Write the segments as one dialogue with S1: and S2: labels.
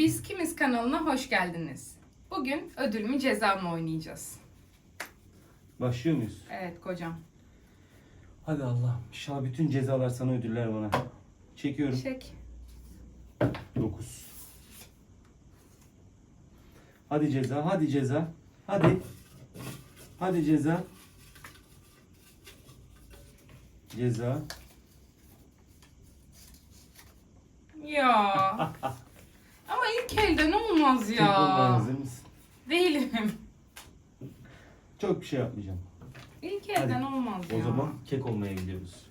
S1: Biz Kimiz kanalına hoş geldiniz. Bugün ödül mü ceza mı oynayacağız.
S2: Başlıyor muyuz?
S1: Evet kocam.
S2: Hadi Allah. İnşallah bütün cezalar sana ödüller bana. Çekiyorum.
S1: Çek.
S2: 9. Hadi ceza, hadi ceza. Hadi. Hadi ceza. Ceza.
S1: Ya. Ama ilk elden olmaz
S2: Çek olmaya
S1: ya.
S2: hazır mısın?
S1: Değilim.
S2: Çok bir şey yapmayacağım.
S1: İlk elden olmaz
S2: O
S1: ya.
S2: zaman kek olmaya gidiyoruz.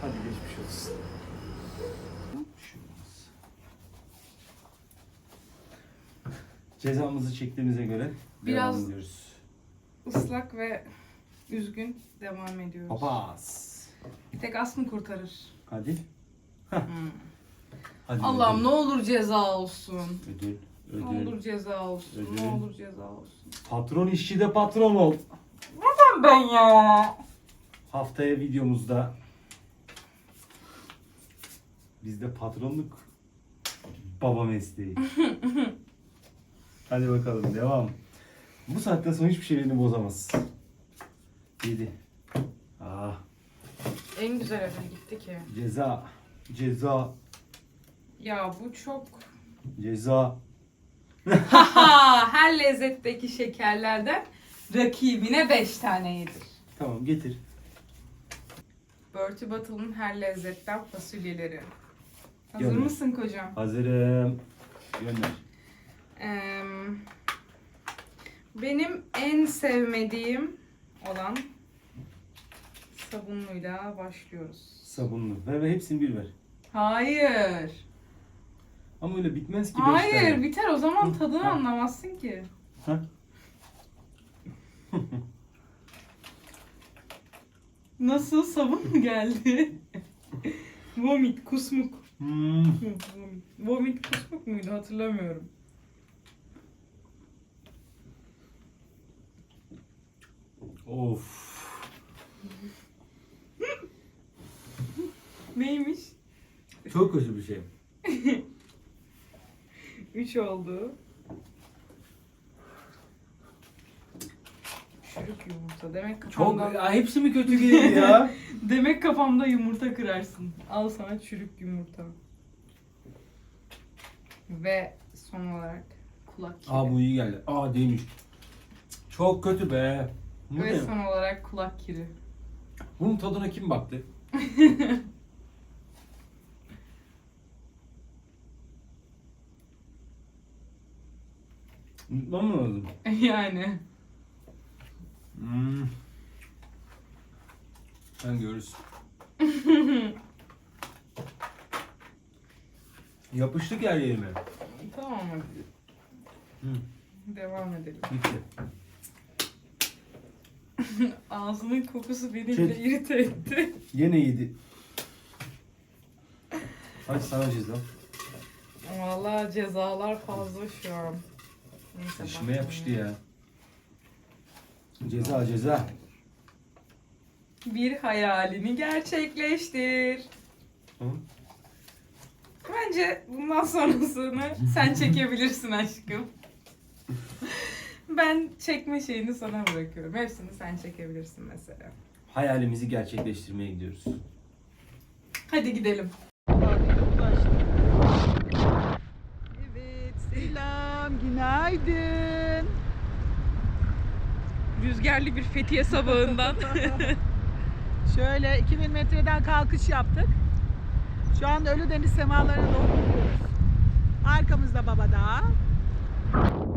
S2: Hadi geçmiş olsun. Cezamızı çektiğimize göre
S1: Biraz-
S2: devam ediyoruz.
S1: Islak ve üzgün devam ediyoruz.
S2: Papaz.
S1: Bir tek as mı kurtarır?
S2: Hadi.
S1: Hmm.
S2: Hadi
S1: Allah'ım ne olur ceza olsun.
S2: Ödül.
S1: Ne
S2: Ödül.
S1: olur ceza olsun.
S2: Ödül.
S1: Ne olur ceza olsun.
S2: Patron işçi de patron ol.
S1: Neden ben ya?
S2: Haftaya videomuzda bizde patronluk baba mesleği. Hadi bakalım devam. Bu saatten sonra hiçbir şey beni bozamaz. 7. Ah,
S1: En güzel ödül gitti ki.
S2: ceza. Ceza.
S1: Ya bu çok...
S2: Ceza.
S1: Haha her lezzetteki şekerlerden rakibine 5 tane yedir.
S2: Tamam getir.
S1: Bertie Battle'ın her lezzetten fasulyeleri. Hazır
S2: Gönder.
S1: mısın kocam?
S2: Hazırım. Gönder.
S1: Ee, benim en sevmediğim olan sabunluyla başlıyoruz.
S2: Sabunlu. Ver ver hepsini bir ver.
S1: Hayır.
S2: Ama öyle bitmez ki beş
S1: Hayır
S2: tane.
S1: biter o zaman
S2: Hı,
S1: tadını
S2: ha.
S1: anlamazsın ki.
S2: Ha?
S1: Nasıl sabun mu geldi? Vomit, kusmuk.
S2: Hmm.
S1: Vomit. Kusmuk muydu hatırlamıyorum.
S2: Of.
S1: Neymiş?
S2: Çok kötü bir şey.
S1: 3 oldu. Çürük yumurta. Demek
S2: Çok
S1: kafamda,
S2: Aa, hepsi mi kötü değil ya?
S1: demek kafamda yumurta kırarsın. Al sana çürük yumurta. Ve son olarak kulak kiri.
S2: Aa bu iyi geldi. Aa değilmiş. Çok kötü be. Bu
S1: Ve
S2: ne?
S1: son olarak kulak kiri.
S2: Bunun tadına kim baktı? Unutmam mı lazım?
S1: yani.
S2: Hmm. Sen görürsün. Yapıştık her yerime.
S1: Tamam hadi.
S2: Hı.
S1: Devam edelim.
S2: Bitti.
S1: Ağzının kokusu beni
S2: Şey-
S1: bile irite etti.
S2: Yine yedi. Hadi sana ceza.
S1: Vallahi cezalar fazla şu an. Neyse,
S2: İşime
S1: bakmayayım.
S2: yapıştı ya. Ceza ceza.
S1: Bir hayalini gerçekleştir.
S2: Hı?
S1: Bence bundan sonrasını sen çekebilirsin aşkım. Ben çekme şeyini sana bırakıyorum. Hepsini sen çekebilirsin mesela.
S2: Hayalimizi gerçekleştirmeye gidiyoruz.
S1: Hadi gidelim.
S3: Evet, selam, günaydın.
S1: Rüzgarlı bir Fethiye sabahından.
S3: Şöyle 2000 metreden kalkış yaptık. Şu an Ölüdeniz semalarına doğru gidiyoruz. Arkamızda Baba Dağı. Evet.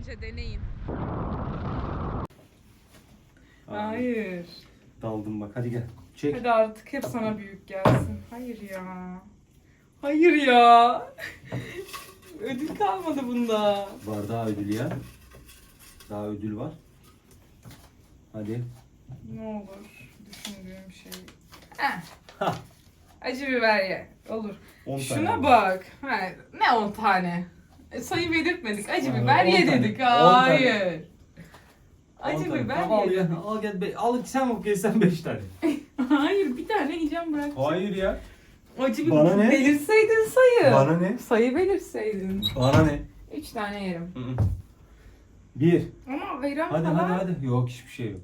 S3: Önce deneyin.
S1: Hayır.
S2: Daldım bak hadi gel. Çek.
S1: Hadi artık hep sana büyük gelsin. Hayır ya. Hayır ya. Ödül kalmadı bunda.
S2: Var daha ödül ya. Daha ödül var. Hadi.
S1: Ne olur düşündüğüm şey. Heh.
S2: Hah.
S1: Acı biber ye. Olur.
S2: 10
S1: Şuna bak. Ha, ne 10 tane? E, sayı belirtmedik. Acı
S2: Ha,
S1: biber
S2: on
S1: ye
S2: tane.
S1: dedik.
S2: On tane.
S1: Hayır. Acı biber
S2: Tamam, al
S1: ye
S2: ya.
S1: dedik.
S2: Al gel. Be. Al sen bak sen 5 tane.
S1: Hayır bir tane yiyeceğim bırak.
S2: Hayır ya.
S1: Acı biber
S2: Bana ne?
S1: belirseydin sayı.
S2: Bana ne?
S1: Sayı belirseydin.
S2: Bana ne?
S1: 3 tane yerim.
S2: Hı hı. Bir.
S1: Ama verem
S2: Hadi
S1: falan.
S2: hadi hadi. Yok hiçbir şey yok.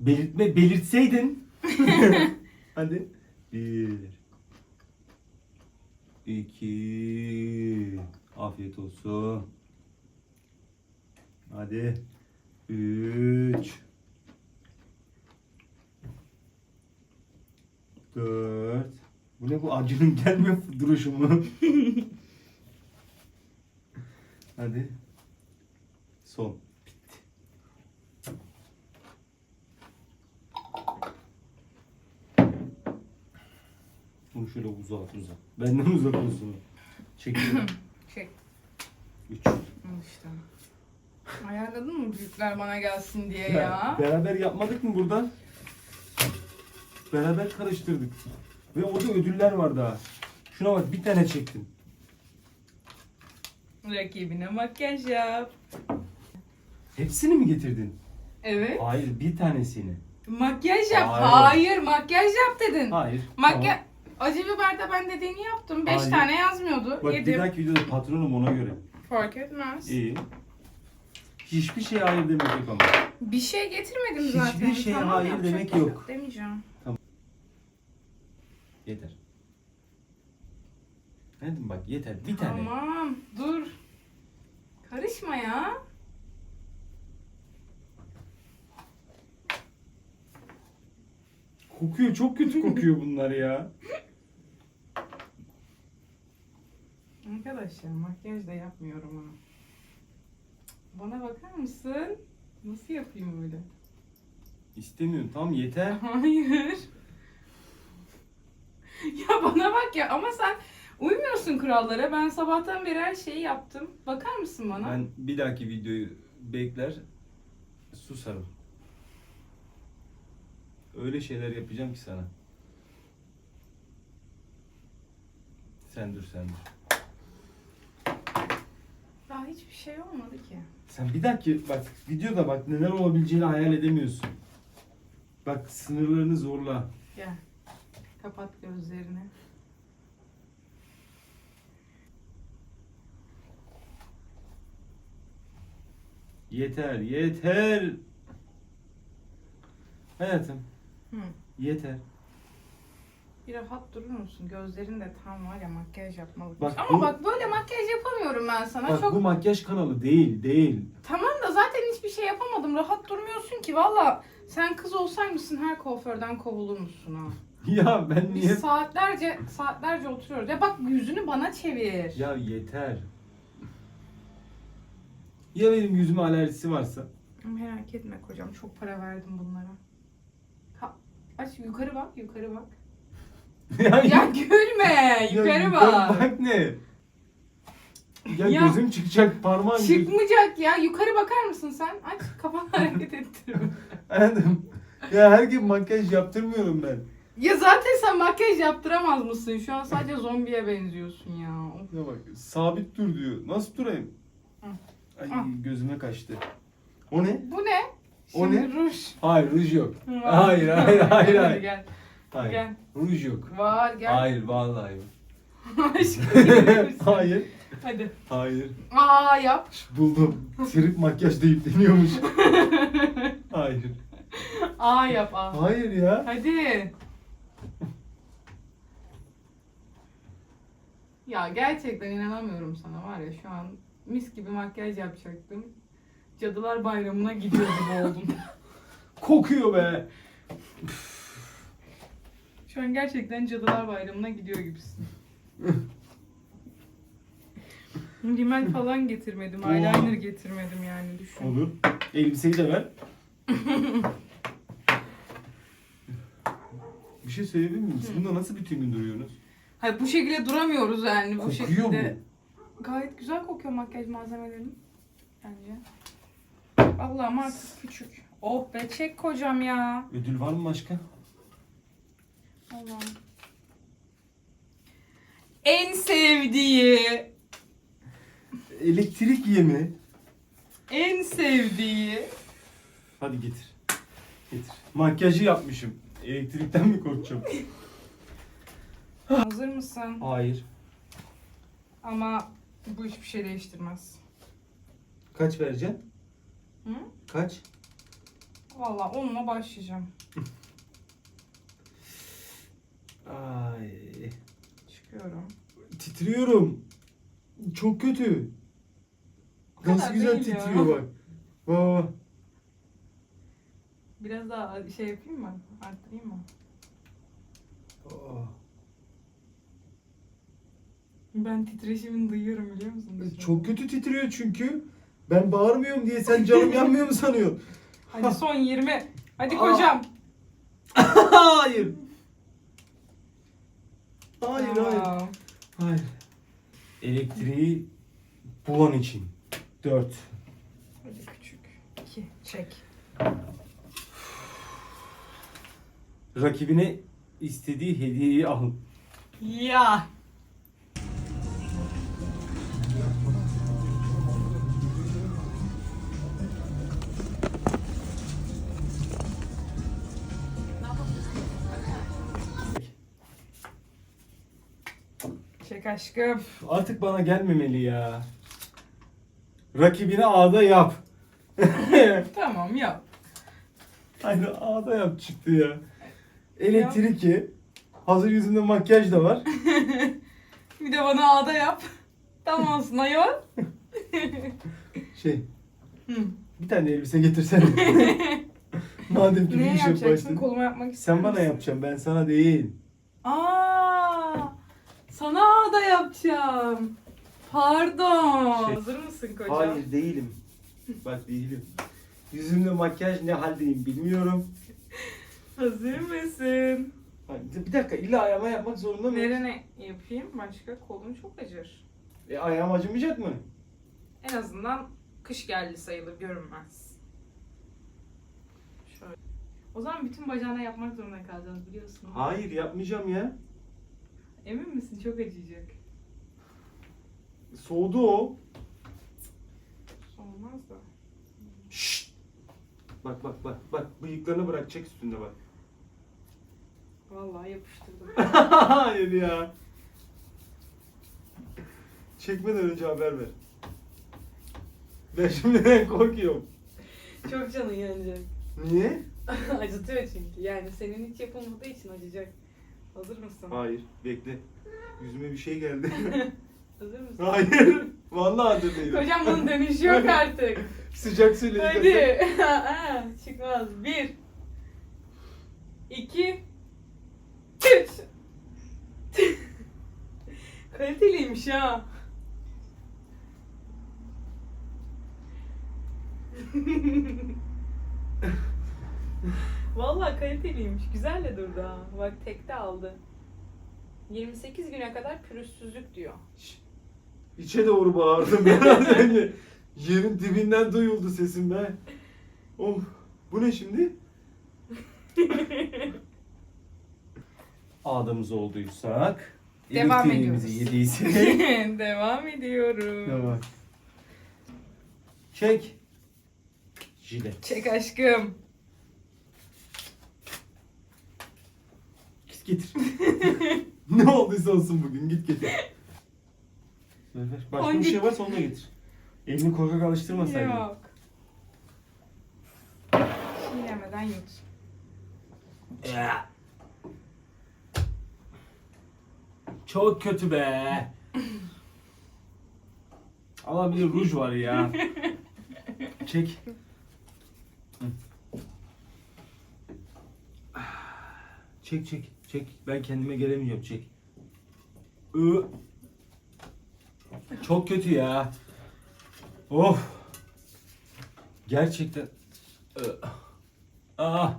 S2: Belirtme belirtseydin. hadi. Bir. İki. Afiyet olsun. Hadi. Üç. Dört. Bu ne bu acının gelmiyor duruşu mu? Hadi. Son. Bitti. Bunu şöyle uzat uzat. Benden uzak olsun. Çekiyorum.
S1: Çek.
S2: Üç.
S1: Al işte. Ayarladın mı büyükler bana gelsin diye ya?
S2: Beraber yapmadık mı burada? Beraber karıştırdık. Ve orada ödüller var daha. Şuna bak bir tane çektim.
S1: Rakibine makyaj yap.
S2: Hepsini mi getirdin?
S1: Evet.
S2: Hayır bir tanesini.
S1: Makyaj yap.
S2: Hayır.
S1: Hayır, makyaj yap dedin.
S2: Hayır.
S1: Makyaj... Acı biberde ben dediğini yaptım. 5
S2: Hayır.
S1: tane yazmıyordu.
S2: Bak bir
S1: Yedim.
S2: dahaki videoda patronum ona göre.
S1: Fark etmez.
S2: İyi. Hiçbir şey hayır demek yok ama.
S1: Bir şey getirmedim
S2: Hiçbir
S1: zaten.
S2: şeye
S1: Tamam,
S2: hayır
S1: yapacak
S2: demek
S1: bir şey
S2: yok.
S1: Demeyeceğim.
S2: Yeter. Ne dedim bak yeter. Bir tane.
S1: Tamam dur. Karışma ya.
S2: Kokuyor çok kötü kokuyor bunlar ya.
S1: Arkadaşlar makyaj da yapmıyorum ha. Bana bakar mısın? Nasıl yapayım öyle?
S2: İstemiyorum tamam yeter.
S1: Hayır. ya bana bak ya ama sen uymuyorsun kurallara. Ben sabahtan beri her şeyi yaptım. Bakar mısın bana?
S2: Ben bir dahaki videoyu bekler susarım. Öyle şeyler yapacağım ki sana. Sen dur sen dur.
S1: Hiçbir şey olmadı ki.
S2: Sen bir dahaki bak videoda bak neler olabileceğini hayal edemiyorsun. Bak sınırlarını zorla.
S1: Gel. Kapat gözlerini.
S2: Yeter yeter. Hayatım
S1: Hı.
S2: yeter.
S1: Bir rahat durur musun? Gözlerin de tam var ya makyaj yapmalık.
S2: Bak
S1: Ama
S2: bu-
S1: bak böyle makyaj yapamıyorum ben sana.
S2: Bak
S1: Çok
S2: bu makyaj kanalı değil değil.
S1: Tamam da zaten hiçbir şey yapamadım. Rahat durmuyorsun ki. Valla sen kız olsaymışsın her kuaförden kovulur musun ha?
S2: Ya ben
S1: Biz
S2: niye?
S1: saatlerce saatlerce oturuyoruz. Ya bak yüzünü bana çevir.
S2: Ya yeter. Ya benim yüzüme alerjisi varsa?
S1: Merak etme kocam. Çok para verdim bunlara. Ha, aç yukarı bak, yukarı bak.
S2: ya,
S1: Ya gülme, yukarı bak.
S2: Bak ne? Ya,
S1: Ya.
S2: gözüm çıkacak parmağım.
S1: Çıkmayacak ya. Yukarı bakar mısın sen? Aç kafanı hareket ettirme.
S2: Anladım. Ya her gün makyaj yaptırmıyorum ben.
S1: Ya zaten sen makyaj yaptıramaz mısın? Şu an sadece zombiye benziyorsun ya.
S2: Ya bak sabit dur diyor. Nasıl durayım?
S1: Hı.
S2: Ay
S1: Hı.
S2: gözüme kaçtı. O ne?
S1: Bu ne?
S2: O
S1: Şimdi
S2: ne?
S1: ruj.
S2: Hayır ruj yok. Hayır hayır hayır
S1: Hadi
S2: hayır. Hayır.
S1: Gel.
S2: Ruj yok.
S1: Var gel.
S2: Hayır vallahi yok.
S1: Aşkım
S2: hayır.
S1: Hadi.
S2: Hayır.
S1: Aa yap.
S2: Buldum. Trip makyaj deyip deniyormuş. Hayır.
S1: Aa yap aa.
S2: Hayır ya.
S1: Hadi. Ya gerçekten inanamıyorum sana var ya şu an mis gibi makyaj yapacaktım. Cadılar Bayramı'na gidiyor gibi oldum.
S2: Kokuyor be.
S1: Şu an gerçekten Cadılar Bayramı'na gidiyor gibisin. Rimel falan getirmedim.
S2: Oha.
S1: Eyeliner getirmedim yani düşün.
S2: Olur. Elbiseyi de ver. bir şey söyleyebilir miyim? Siz bunda nasıl bütün gün duruyorsunuz?
S1: Hayır bu şekilde duramıyoruz yani. Bu
S2: Kokuyor
S1: şekilde.
S2: mu?
S1: Gayet güzel kokuyor makyaj malzemelerim. Bence. Allah'ım artık küçük. Oh be çek kocam ya.
S2: Ödül var mı başka?
S1: En sevdiği,
S2: Elektrik yemi.
S1: en sevdiği.
S2: Hadi getir. Getir. Makyajı yapmışım. Elektrikten mi korkacağım?
S1: Hazır mısın?
S2: Hayır.
S1: Ama bu hiçbir şey değiştirmez.
S2: Kaç vereceksin?
S1: Hı?
S2: Kaç?
S1: Valla onunla başlayacağım.
S2: Ay.
S1: Çıkıyorum.
S2: Titriyorum. Çok kötü.
S1: O
S2: Nasıl
S1: kadar
S2: güzel
S1: değil ya.
S2: titriyor bak. Baba.
S1: Biraz daha şey yapayım mı? Arttırayım mı?
S2: Aa.
S1: Ben titreşimini duyuyorum biliyor musun?
S2: E, Çok kötü titriyor çünkü. Ben bağırmıyorum diye sen canım yanmıyor mu sanıyorsun?
S1: Hadi son 20. Hadi
S2: Aa.
S1: kocam.
S2: hayır. Hayır hayır.
S1: Tamam.
S2: Hayır. Elektriği bulan için. 4.
S1: Hadi küçük. 2. Çek.
S2: Rakibine istediği hediyeyi al.
S1: Ya. Aşkım.
S2: Artık bana gelmemeli ya. Rakibine ağda yap.
S1: Tamam yap.
S2: Aynı ağda yap çıktı ya. Elektrik ye. Hazır yüzünde makyaj da var.
S1: Bir de bana ağda yap. Tamamsın ayol.
S2: Şey,
S1: Hı.
S2: bir tane elbise getirsene. Madem ki bir
S1: Ne
S2: iş
S1: yapacaksın? Koluma yapmak ister
S2: Sen bana yapacaksın, ben sana değil.
S1: Aa, sana ağda yapacağım. Pardon.
S2: Şey-
S1: Hazır mısın kocam?
S2: Hayır değilim. Bak değilim. Yüzümde makyaj ne haldeyim bilmiyorum.
S1: Hazır mısın?
S2: Bir dakika illa ayağıma yapmak zorunda mıyım?
S1: Nerene yapayım? Başka kolum çok acır.
S2: E, ayağım acımayacak mı?
S1: En azından kış geldi sayılır görünmez. Şöyle. O zaman bütün bacağına yapmak zorunda kalacağız biliyorsun.
S2: Hayır yapmayacağım ya.
S1: Emin misin? Çok acıyacak.
S2: Soğudu o.
S1: Olmaz da.
S2: Şşt. Bak bak bak bak bıyıklarını bırak çek üstünde bak.
S1: Vallahi yapıştırdım.
S2: Hayır ya. Çekmeden önce haber ver. Ben şimdiden korkuyorum.
S1: çok canın yanacak.
S2: Niye?
S1: Acıtıyor çünkü. Yani senin hiç yapılmadığı için acıyacak. Hazır mısın?
S2: Hayır bekle. Yüzüme bir şey geldi.
S1: Hazır mısın?
S2: Hayır. Vallahi hazır değilim.
S1: Hocam bunun dönüşü yok artık.
S2: Sıcak suyla
S1: Hadi. Aa, Çıkmaz. Bir. iki, Üç. Kaliteliymiş ha. Vallahi kaliteliymiş. Güzel de durdu ha. Bak tekte aldı. 28 güne kadar pürüzsüzlük diyor.
S2: İçe doğru bağırdım ben az önce. Yerin dibinden duyuldu sesim be. Of. Bu ne şimdi? Ağdamız olduysak.
S1: Devam
S2: elektriğimizi
S1: ediyoruz.
S2: yediysek.
S1: Devam ediyorum.
S2: Tamam. Çek. Jilet.
S1: Çek aşkım.
S2: Git getir. ne olduysa olsun bugün git getir. Ver ver. Başka bir şey varsa onu da getir. Elini korkak alıştırmasaydın.
S1: Yok. Çiğnemeden yut.
S2: Çok kötü be. Ama bir de ruj var ya. Çek. Hı. Çek çek çek. Ben kendime gelemeyeceğim çek. Ü. Çok kötü ya. Of. Gerçekten. Ah.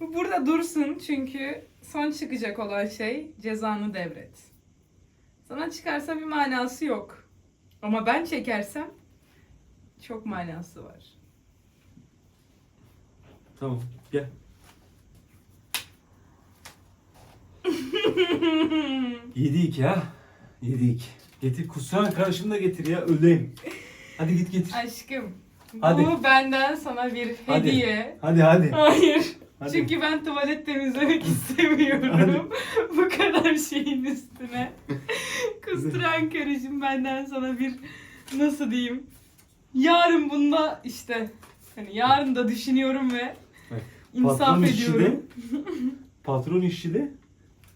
S1: Bu burada dursun çünkü son çıkacak olan şey cezanı devret. Sana çıkarsa bir manası yok. Ama ben çekersem çok manası var.
S2: Tamam gel. Yedik ya. Yedik. Getir kusura karışımı da getir ya öleyim. Hadi git getir.
S1: Aşkım
S2: Hadi.
S1: bu benden sana bir
S2: Hadi.
S1: hediye.
S2: Hadi hadi.
S1: Hayır.
S2: Hadi.
S1: Çünkü ben tuvalet temizlemek istemiyorum. Bu kadar şeyin üstüne. Kusturan karışım benden sana bir nasıl diyeyim? Yarın bunda işte hani yarın da düşünüyorum ve
S2: Bak,
S1: insaf
S2: patron işçi de,
S1: ediyorum.
S2: patron işçi de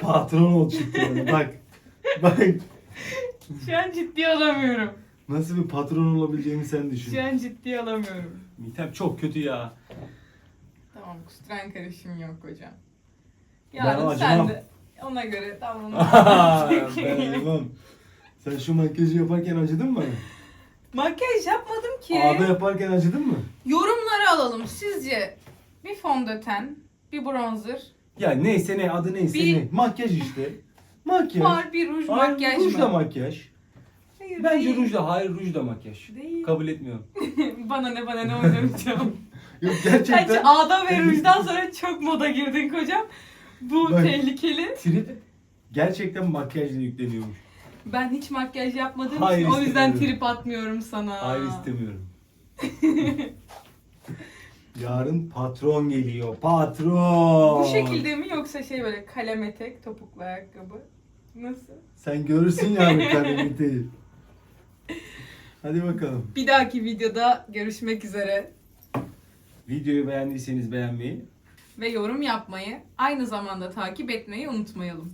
S2: patron ol çıktı yani. Bak. Bak.
S1: Şu an ciddiye alamıyorum.
S2: Nasıl bir patron olabileceğimi sen düşün.
S1: Şu an ciddiye alamıyorum.
S2: Mitem çok kötü ya.
S1: Tamam kusturan karışım yok hocam.
S2: Ben
S1: Yarın sen
S2: acımam.
S1: de ona göre
S2: ben
S1: davranırsın.
S2: acımam. Sen şu makyajı yaparken acıdın mı?
S1: Makyaj yapmadım ki.
S2: Ağda yaparken acıdın mı?
S1: Yorumları alalım. Sizce bir fondöten, bir bronzer,
S2: Ya neyse ne adı neyse
S1: Bir-
S2: ne. Makyaj işte. Makyaj.
S1: far, bir ruj,
S2: Hayır,
S1: makyaj
S2: ruj da
S1: mı?
S2: makyaj.
S1: Hayır,
S2: Bence
S1: değil.
S2: ruj da hayır ruj da makyaj.
S1: Değil.
S2: Kabul etmiyorum.
S1: bana ne bana ne oynamayacağım.
S2: Yok
S1: Bence
S2: gerçekten.
S1: ağda ve rujdan sonra çok moda girdin kocam. Bu
S2: Bak.
S1: tehlikeli.
S2: Trip gerçekten makyajla yükleniyormuş.
S1: Ben hiç makyaj yapmadığım
S2: Hayır,
S1: için o yüzden
S2: istemiyorum.
S1: trip atmıyorum sana.
S2: Hayır istemiyorum. Yarın patron geliyor. Patron.
S1: Bu şekilde mi yoksa şey böyle kalem etek, topuklu ayakkabı? Nasıl?
S2: Sen görürsün yarın kalemiti. Hadi bakalım.
S1: Bir dahaki videoda görüşmek üzere.
S2: Videoyu beğendiyseniz beğenmeyi,
S1: Ve yorum yapmayı, aynı zamanda takip etmeyi unutmayalım.